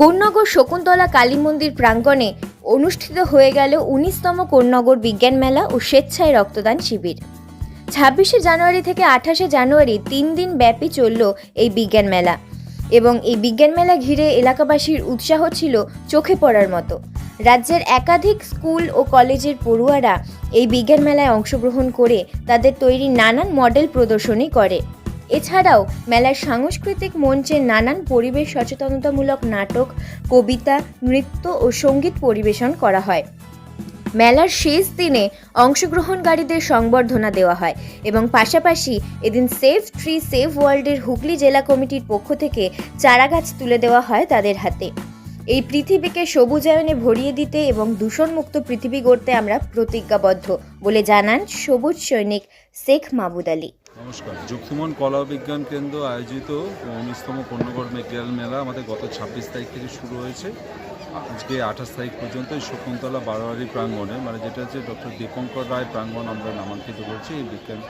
কোন্নগর শকুন্তলা কালী মন্দির প্রাঙ্গণে অনুষ্ঠিত হয়ে গেল উনিশতম কোন্নগর বিজ্ঞান মেলা ও স্বেচ্ছায় রক্তদান শিবির। ছাব্বিশে জানুয়ারি থেকে আঠাশে জানুয়ারি তিন দিন ব্যাপী চলল এই বিজ্ঞান মেলা এবং এই বিজ্ঞান মেলা ঘিরে এলাকাবাসীর উৎসাহ ছিল চোখে পড়ার মতো। রাজ্যের একাধিক স্কুল ও কলেজের পড়ুয়ারা এই বিজ্ঞান মেলায় অংশগ্রহণ করে তাদের তৈরি নানান মডেল প্রদর্শনী করে। এছাড়াও মেলার সাংস্কৃতিক মঞ্চে নানান পরিবেশ সচেতনতামূলক নাটক, কবিতা, নৃত্য ও সংগীত পরিবেশন করা হয়। মেলার শেষ দিনে অংশগ্রহণকারীদের সংবর্ধনা দেওয়া হয় এবং পাশাপাশি এদিন সেভ ট্রি সেভ ওয়ার্ল্ডের হুগলি জেলা কমিটির পক্ষ থেকে চারাগাছ তুলে দেওয়া হয় তাদের হাতে। এই পৃথিবীকে সবুজায়নে ভরিয়ে দিতে এবং দূষণমুক্ত পৃথিবী গড়তে আমরা প্রতিজ্ঞাবদ্ধ বলে জানান সবুজ সৈনিক শেখ মাহবুদ আলী। নমস্কার। যুক্তিমন কলা বিজ্ঞান কেন্দ্র আয়োজিত উনিশতম পণ্যগড় মেটেরিয়াল মেলা আমাদের গত ছাব্বিশ তারিখ থেকে শুরু হয়েছে। আজকে আঠাশ তারিখ পর্যন্ত এই শকুন্তলা বারোয়ারি প্রাঙ্গণে মানে যেটা হচ্ছে ডক্টর দীপঙ্কর রায় প্রাঙ্গণ আমরা নামাঙ্কিত করছি এই বিজ্ঞান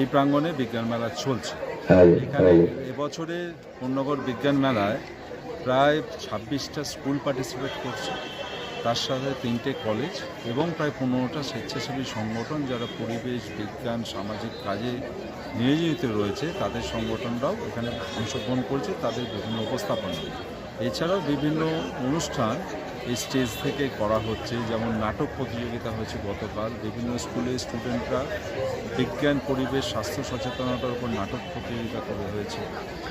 এই প্রাঙ্গণে বিজ্ঞান মেলা চলছে। এখানে এবছরে পূর্ণগড় বিজ্ঞান মেলায় প্রায় ছাব্বিশটা স্কুল পার্টিসিপেট করছে। তার সাথে তিনটে কলেজ এবং প্রায় পনেরোটা স্বেচ্ছাসেবী সংগঠন যারা পরিবেশ, বিজ্ঞান, সামাজিক কাজে নিয়োজিত রয়েছে, তাদের সংগঠনরাও এখানে অংশগ্রহণ করছে, তাদের বিভিন্ন উপস্থাপনা। এছাড়াও বিভিন্ন অনুষ্ঠান স্টেজ থেকে করা হচ্ছে। যেমন নাটক প্রতিযোগিতা হয়েছে গতকাল। বিভিন্ন স্কুলের স্টুডেন্টরা বিজ্ঞান, পরিবেশ, স্বাস্থ্য সচেতনতার উপর নাটক প্রতিযোগিতা করা হয়েছে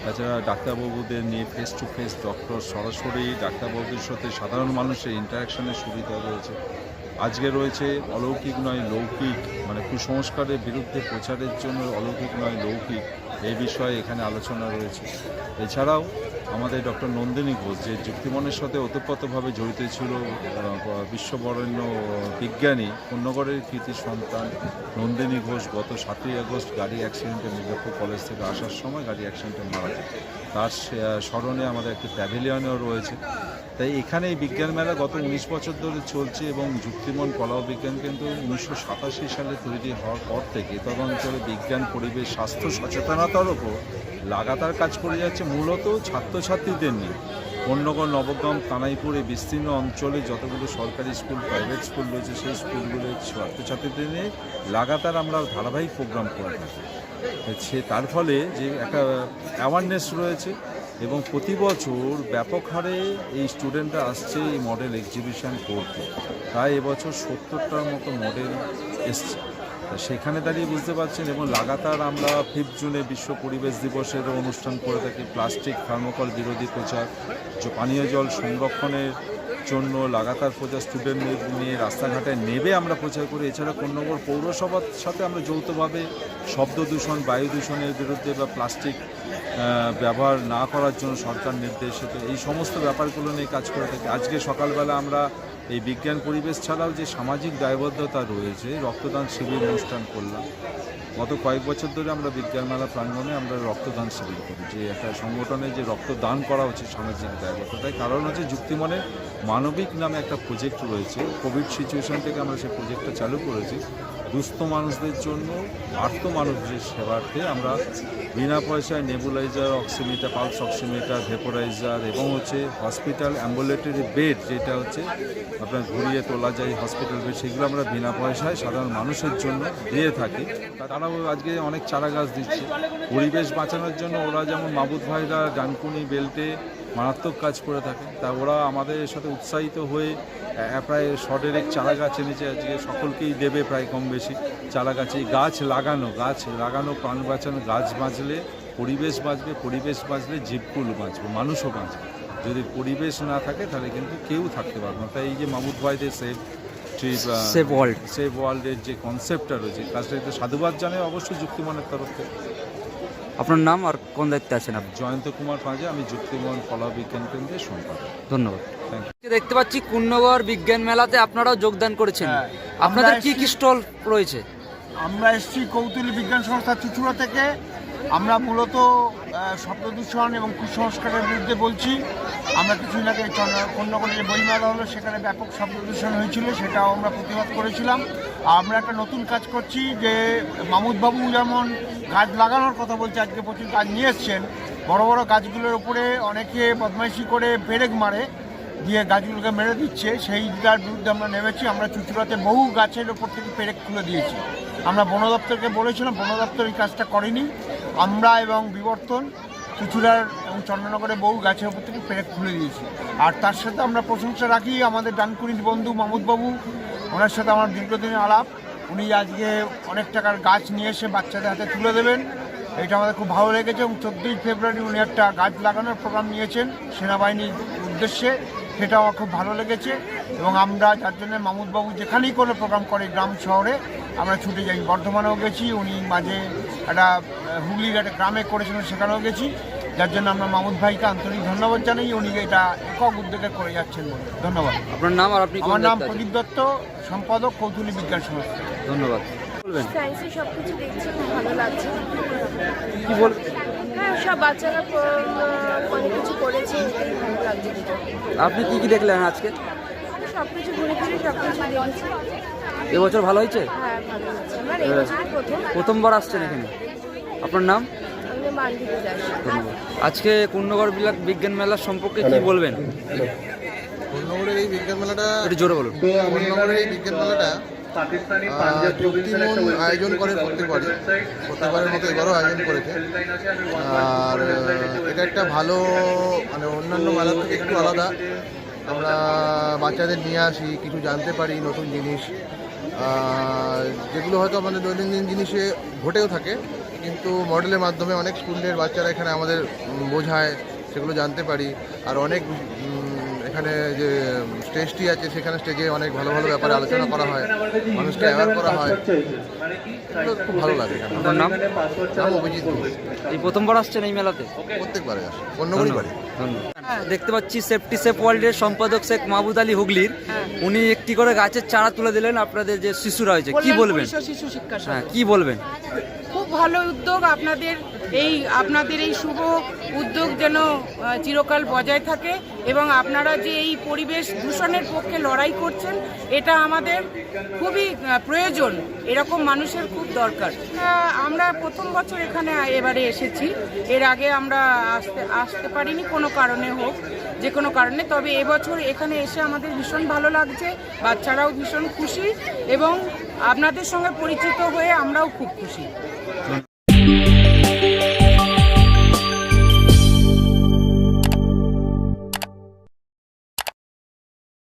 তাছাড়া ডাক্তারবাবুদের নিয়ে ফেস টু ফেস ডক্টর সরাসরি, ডাক্তারবাবুদের সাথে সাধারণ মানুষের ইন্টারাকশনের সুবিধা রয়েছে। আজকে রয়েছে অলৌকিক নয়, লৌকিক মানে কুসংস্কারের বিরুদ্ধে প্রচারের জন্য অলৌকিক নয়, লৌকিক। এই বিষয়ে এখানে আলোচনা রয়েছে। এছাড়াও আমাদের ডক্টর নন্দিনী ঘোষ, যে যুক্তিমনের সাথে ওতপ্রোতভাবে জড়িত ছিল বিশ্ববরেণ্য বিজ্ঞানী পূর্ণগড়ের কৃতি সন্তান নন্দিনী ঘোষ গত সাতই আগস্ট গাড়ি অ্যাক্সিডেন্টে মির্জাপুর কলেজ থেকে আসার সময় গাড়ি অ্যাক্সিডেন্টে মারা যায়। তার স্মরণে আমাদের একটি প্যাভিলিয়নও রয়েছে। তাই এখানে এই বিজ্ঞান মেলা গত উনিশ বছর ধরে চলছে এবং যুক্তিমন কলা ও বিজ্ঞান কিন্তু উনিশশো সালে তৈরি হওয়ার পর থেকে তদন্তরে বিজ্ঞান, পরিবেশ, স্বাস্থ্য সচেতনতার ওপর। লাগাতার কাজ করে যাচ্ছে মূলত ছাত্রছাত্রীদের নিয়ে। অন্যগণ নবগ্রাম কানাইপুর বিস্তীর্ণ অঞ্চলে যতগুলো সরকারি স্কুল প্রাইভেট স্কুল রয়েছে, সেই স্কুলগুলোর ছাত্রছাত্রীদের নিয়ে লাগাতার আমরা ধারাবাহিক প্রোগ্রাম করে থাকি। সে তার ফলে যে একটা অ্যাওয়ারনেস রয়েছে এবং প্রতি বছর ব্যাপক হারে এই স্টুডেন্টরা আসছে এই মডেল এক্সিবিশন করতে। তাই এবছর সত্তরটার মতো মডেল এসছে। সেখানে দাঁড়িয়ে বুঝতে পারছেন এবং লাগাতার আমরা ফিফথ জুনে বিশ্ব পরিবেশ দিবসের অনুষ্ঠান করে থাকি প্লাস্টিক থার্মোকল বিরোধী প্রচার পানীয় জল সংরক্ষণের জন্য লাগাতার প্রচার স্টুডেন্ট নিয়ে রাস্তাঘাটে নেবে আমরা প্রচার করি। এছাড়া কন্যগর পৌরসভার সাথে আমরা যৌথভাবে শব্দ দূষণ, বায়ু দূষণের বিরুদ্ধে বা প্লাস্টিক ব্যবহার না করার জন্য সরকার নির্দেশিত। এই সমস্ত ব্যাপারগুলো নিয়ে কাজ করে থাকি। আজকে সকালবেলা আমরা এই বিজ্ঞান পরিবেশ ছাড়াও যে সামাজিক দায়বদ্ধতা রয়েছে, রক্তদান শিবির অনুষ্ঠান করলাম। গত কয়েক বছর ধরে আমরা বিজ্ঞান মেলা প্রাঙ্গণে আমরা রক্তদান শিবির করি। যে একটা সংগঠনে যে রক্তদান করা উচিত সামাজিক দায়বদ্ধতায় কারণ হচ্ছে যুক্তিমনে মানবিক নামে একটা প্রজেক্ট রয়েছে। কোভিড সিচুয়েশন থেকে আমরা সেই প্রজেক্টটা চালু করেছি। দুস্থ মানুষদের জন্য, আর্ত মানুষদের সেবার্থে আমরা বিনা পয়সায় nebuliser, oximeter, pulse oximeter, vaporiser এবং হচ্ছে হসপিটাল অ্যাম্বুলেটরি বেড যেটা হচ্ছে আপনার ঘুরিয়ে তোলা যায় হসপিটাল বেড, সেগুলো আমরা বিনা পয়সায় সাধারণ মানুষের জন্য দিয়ে থাকি। তারাও আজকে অনেক চারা গাছ দিচ্ছে। পরিবেশ বাঁচানোর জন্য ওরা যেমন মাবুদ ভাইরা ডানকুনি বেল্টে মারাত্মক কাজ করে থাকে। তা ওরা আমাদের সাথে উৎসাহিত হয়ে প্রায় শডের চারা গাছ এনেছে। আজকে সকলকেই দেবে প্রায় কম বেশি। চারা গাছ এই গাছ লাগানো গাছ লাগানো প্রাণ বাঁচানো গাছ বাঁচলে পরিবেশ বাঁচবে পরিবেশ বাঁচলে জীবকুল বাঁচবে মানুষও বাঁচবে। যদি পরিবেশ না থাকে তাহলে কিন্তু কেউ থাকতে পারবে না। তাই এই যে মামুদ ভাইদের সেভ সেভ ওয়ার্ল্ড সেভ ওয়ার্ল্ডের যে কনসেপ্টটা রয়েছে কাজটা একটু সাধুবাদ জানাই অবশ্যই যুক্তিমানের তরফ থেকে। আপনার নাম আর কোন দায়িত্বে আছেন আপনি? জয়ন্ত কুমার পাঁজে আমি যুক্তিমন কলা বিজ্ঞান কেন্দ্রের সম্পাদক। ধন্যবাদ। দেখতে পাচ্ছি কুন্নগর বিজ্ঞান মেলাতে আপনারাও যোগদান করেছেন। হ্যাঁ, আপনাদের আমরা কি কি স্টল রয়েছে? আমরা এসেছি কৌতুলী বিজ্ঞান সংস্থা চুচুড়া থেকে। আমরা মূলত শব্দ দূষণ এবং কুসংস্কারের বিরুদ্ধে বলছি। আমরা কিছুদিন আগে কন্যাকলে যে বইমেলা হলো সেখানে ব্যাপক শব্দ দূষণ হয়েছিল সেটাও আমরা প্রতিবাদ করেছিলাম। আমরা একটা নতুন কাজ করছি যে মামুদবাবু যেমন গাছ লাগানোর কথা বলছে, আজকে প্রচুর গাছ নিয়ে এসছেন। বড় বড় গাছগুলোর উপরে অনেকে বদমাইশি করে পেরেক মারে, দিয়ে গাছগুলোকে মেরে দিচ্ছে। সেইটার বিরুদ্ধে আমরা নেমেছি, আমরা চুচুড়াতে বহু গাছের ওপর থেকে পেরেক খুলে দিয়েছি। আমরা বন দপ্তরকে বলেছিলাম, বন দপ্তর এই কাজটা করেনি। আমরা এবং বিবর্তন চুচুড়ার এবং চন্দ্রনগরে বহু গাছের ওপর থেকে পেরেক খুলে দিয়েছি। আর তার সাথে আমরা প্রশংসা রাখি আমাদের ডানকুনির বন্ধু মামুদবাবু ওনার সাথে আমার দীর্ঘদিনের আলাপ। উনি আজকে অনেক টাকার গাছ নিয়ে এসে বাচ্চাদের হাতে তুলে দেবেন। এটা আমাদের খুব ভালো লেগেছে। এবং চোদ্দোই ফেব্রুয়ারি উনি একটা গাছ লাগানোর প্রোগ্রাম নিয়েছেন সেনাবাহিনীর উদ্দেশ্যে। সেটা আমার খুব ভালো লেগেছে। এবং আমরা যার জন্য মামুদবাবু যেখানেই কোনো প্রোগ্রাম করে গ্রাম শহরে, আমরা ছুটে যাই। বর্ধমানেও গেছি। উনি মাঝে একটা হুগলির একটা গ্রামে করেছিলেন, সেখানেও গেছি। যার জন্য আমরা মামুদ ভাইকে আন্তরিক ধন্যবাদ জানাই উনি এটা একক উদ্যোগে করে যাচ্ছেন বলে। ধন্যবাদ। আপনার নাম আর আপনি কোন আমার নাম প্রদীপ দত্ত সম্পাদক কৌতুলী বিজ্ঞান সংস্থা। ধন্যবাদ। বলবেন। সায়েন্সে সব কিছু দেখছি খুব ভালো লাগছে। কি বল হ্যাঁ সব বাচ্চারা অনেক কিছু করেছে ভালো লাগছে আপনি কি কি দেখলেন আজকে? সব কিছু ঘুরে ফিরে সব কিছু দেখেছি। এবছর ভালো হয়েছে? হ্যাঁ ভালো বছরই প্রথম। প্রথমবার আসছেন এখানে। আপনার নাম? মান্ডিতে যাই। ধন্যবাদ। আজকে কুন্নগর বিলাক বিজ্ঞান মেলা সম্পর্কে কি বলবেন? কন্যাগড়ের এই বিজ্ঞান মেলাটা একটু জোরে বলুন। কন্যাগড়ের এই বিজ্ঞান মেলাটা যুক্তিমন আয়োজন করে প্রত্যেকবারই প্রত্যেকবারের মতো এবারও আয়োজন করেছে। আর এটা একটা ভালো মানে অন্যান্য মেলার থেকে একটু আলাদা। আমরা বাচ্চাদের নিয়ে আসি কিছু জানতে পারি নতুন জিনিস। আহ, যেগুলো হয়তো আমাদের দৈনন্দিন জিনিসে ঘটেও থাকে কিন্তু মডেলের মাধ্যমে অনেক স্কুলের বাচ্চারা এখানে আমাদের বোঝায় সেগুলো জানতে পারি। আর অনেক এখানে যে স্টেজটি আছে সেখানে স্টেজে অনেক ভালো ভালো ব্যাপারে আলোচনা করা হয় মানুষকে অ্যাওয়ার করা হয়। খুব ভালো লাগে নাম? অভিজিৎ এই প্রথমবার আসছেন এই মেলাতে? প্রত্যেকবারে আসে। অন্যবারই বাড়ি। দেখতে পাচ্ছি সেফটি সেফ ওয়ার্ল্ডের সম্পাদক শেখ মাহবুদ আলী হুগলির। উনি একটি করে গাছের চারা তুলে দিলেন আপনাদের যে শিশুরা হয়েছে। কি বলবেন? শিশু শিক্ষা হ্যাঁ কি বলবেন? খুব ভালো উদ্যোগ। আপনাদের এই আপনাদের এই শুভ উদ্যোগ যেন চিরকাল বজায় থাকে এবং আপনারা যে এই পরিবেশ দূষণের পক্ষে লড়াই করছেন এটা আমাদের খুবই প্রয়োজন। এরকম মানুষের খুব দরকার। আমরা প্রথম বছর এখানে এবারে এসেছি। এর আগে আমরা আসতে আসতে পারিনি। কোনো কারণে হোক, যে কোনো কারণে। তবে এবছর এখানে এসে আমাদের ভীষণ ভালো লাগছে, বাচ্চারাও ভীষণ খুশি এবং আপনাদের সঙ্গে পরিচিত হয়ে আমরাও খুব খুশি।